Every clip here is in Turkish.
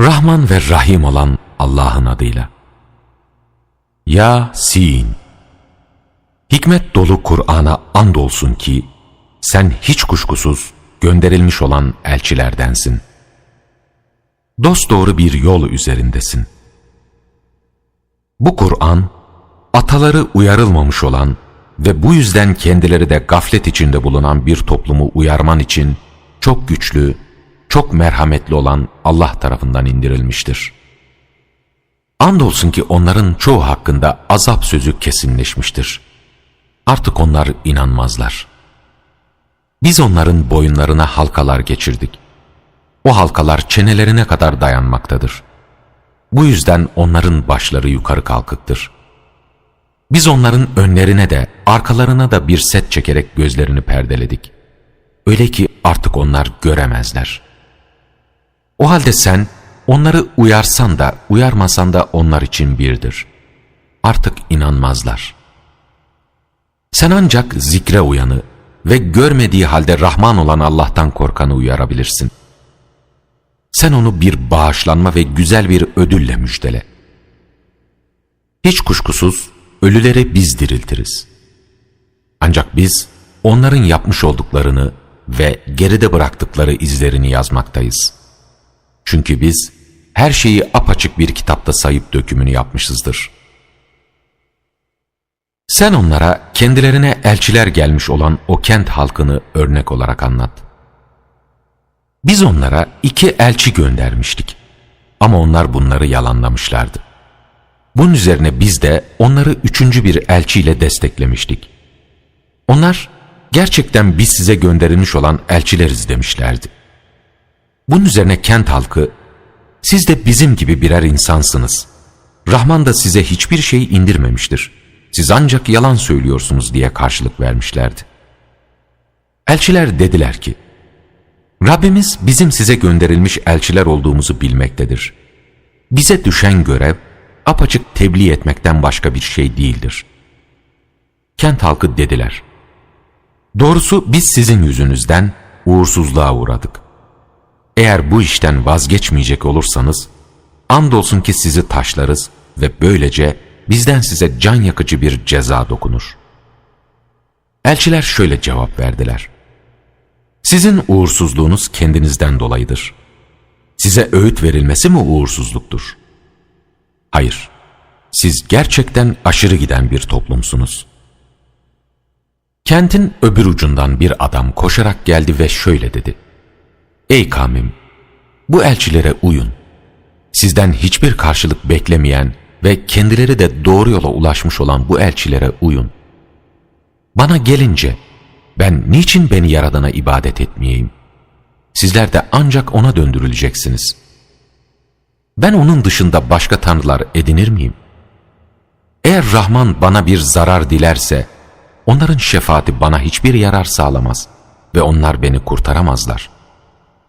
Rahman ve Rahim olan Allah'ın adıyla. Ya Sin. Hikmet dolu Kur'an'a andolsun ki sen hiç kuşkusuz gönderilmiş olan elçilerdensin. Dosdoğru bir yol üzerindesin. Bu Kur'an ataları uyarılmamış olan ve bu yüzden kendileri de gaflet içinde bulunan bir toplumu uyarman için çok güçlü, çok merhametli olan Allah tarafından indirilmiştir. Andolsun ki onların çoğu hakkında azap sözü kesinleşmiştir. Artık onlar inanmazlar. Biz onların boyunlarına halkalar geçirdik. O halkalar çenelerine kadar dayanmaktadır. Bu yüzden onların başları yukarı kalkıktır. Biz onların önlerine de arkalarına da bir set çekerek gözlerini perdeledik. Öyle ki artık onlar göremezler. O halde sen onları uyarsan da uyarmasan da onlar için birdir. Artık inanmazlar. Sen ancak zikre uyanı ve görmediği halde Rahman olan Allah'tan korkanı uyarabilirsin. Sen onu bir bağışlanma ve güzel bir ödülle müjdele. Hiç kuşkusuz ölüleri biz diriltiriz. Ancak biz onların yapmış olduklarını ve geride bıraktıkları izlerini yazmaktayız. Çünkü biz her şeyi apaçık bir kitapta sayıp dökümünü yapmışızdır. Sen onlara kendilerine elçiler gelmiş olan o kent halkını örnek olarak anlat. Biz onlara iki elçi göndermiştik. Ama onlar bunları yalanlamışlardı. Bunun üzerine biz de onları üçüncü bir elçiyle desteklemiştik. Onlar gerçekten biz size gönderilmiş olan elçileriz demişlerdi. Bunun üzerine kent halkı siz de bizim gibi birer insansınız. Rahman da size hiçbir şey indirmemiştir. Siz ancak yalan söylüyorsunuz diye karşılık vermişlerdi. Elçiler dediler ki, Rabbimiz bizim size gönderilmiş elçiler olduğumuzu bilmektedir. Bize düşen görev apaçık tebliğ etmekten başka bir şey değildir. Kent halkı dediler. Doğrusu biz sizin yüzünüzden uğursuzluğa uğradık. Eğer bu işten vazgeçmeyecek olursanız, andolsun ki sizi taşlarız ve böylece bizden size can yakıcı bir ceza dokunur. Elçiler şöyle cevap verdiler. Sizin uğursuzluğunuz kendinizden dolayıdır. Size öğüt verilmesi mi uğursuzluktur? Hayır, siz gerçekten aşırı giden bir toplumsunuz. Kentin öbür ucundan bir adam koşarak geldi ve şöyle dedi. Ey kavmim, bu elçilere uyun. Sizden hiçbir karşılık beklemeyen ve kendileri de doğru yola ulaşmış olan bu elçilere uyun. Bana gelince, ben niçin beni Yaradan'a ibadet etmeyeyim? Sizler de ancak O'na döndürüleceksiniz. Ben O'nun dışında başka tanrılar edinir miyim? Eğer Rahman bana bir zarar dilerse, onların şefaati bana hiçbir yarar sağlamaz ve onlar beni kurtaramazlar.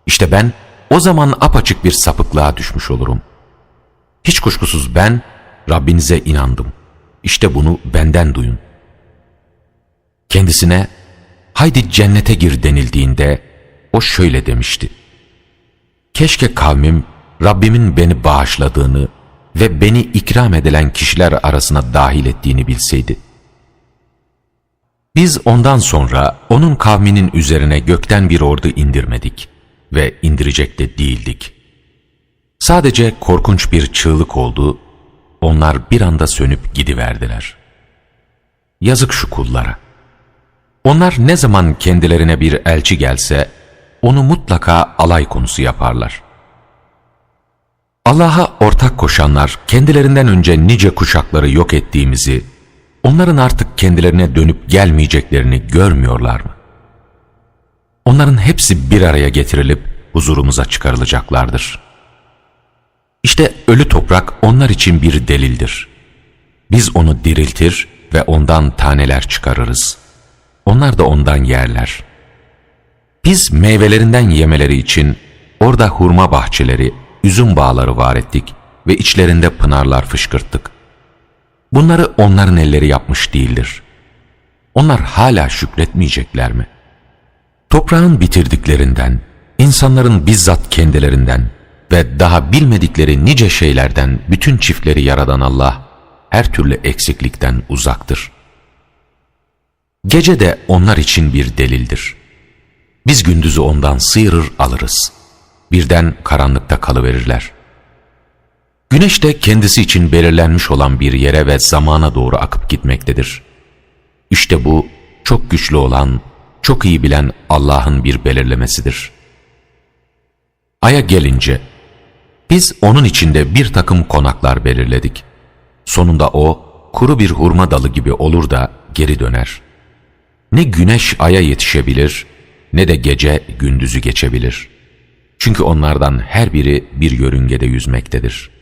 İşte ben o zaman apaçık bir sapıklığa düşmüş olurum. Hiç kuşkusuz ben Rabbinize inandım. İşte bunu benden duyun. Kendisine haydi cennete gir denildiğinde o şöyle demişti. Keşke kavmim Rabbimin beni bağışladığını ve beni ikram edilen kişiler arasına dahil ettiğini bilseydi. Biz ondan sonra onun kavminin üzerine gökten bir ordu indirmedik ve indirecek de değildik. Sadece korkunç bir çığlık oldu, onlar bir anda sönüp gidiverdiler. Yazık şu kullara. Onlar ne zaman kendilerine bir elçi gelse, onu mutlaka alay konusu yaparlar. Allah'a ortak koşanlar kendilerinden önce nice kuşakları yok ettiğimizi, onların artık kendilerine dönüp gelmeyeceklerini görmüyorlar mı? Onların hepsi bir araya getirilip huzurumuza çıkarılacaklardır. İşte ölü toprak onlar için bir delildir. Biz onu diriltir ve ondan taneler çıkarırız. Onlar da ondan yerler. Biz meyvelerinden yemeleri için orada hurma bahçeleri, üzüm bağları var ettik ve içlerinde pınarlar fışkırttık. Bunları onların elleri yapmış değildir. Onlar hala şükretmeyecekler mi? Toprağın bitirdiklerinden, insanların bizzat kendilerinden, ve daha bilmedikleri nice şeylerden bütün çiftleri yaradan Allah her türlü eksiklikten uzaktır. Gece de onlar için bir delildir. Biz gündüzü ondan sıyırır alırız. Birden karanlıkta kalıverirler. Güneş de kendisi için belirlenmiş olan bir yere ve zamana doğru akıp gitmektedir. İşte bu çok güçlü olan, çok iyi bilen Allah'ın bir belirlemesidir. Ay'a gelince, biz onun içinde bir takım konaklar belirledik. Sonunda o, kuru bir hurma dalı gibi olur da geri döner. Ne güneş aya yetişebilir, ne de gece gündüzü geçebilir. Çünkü onlardan her biri bir yörüngede yüzmektedir.''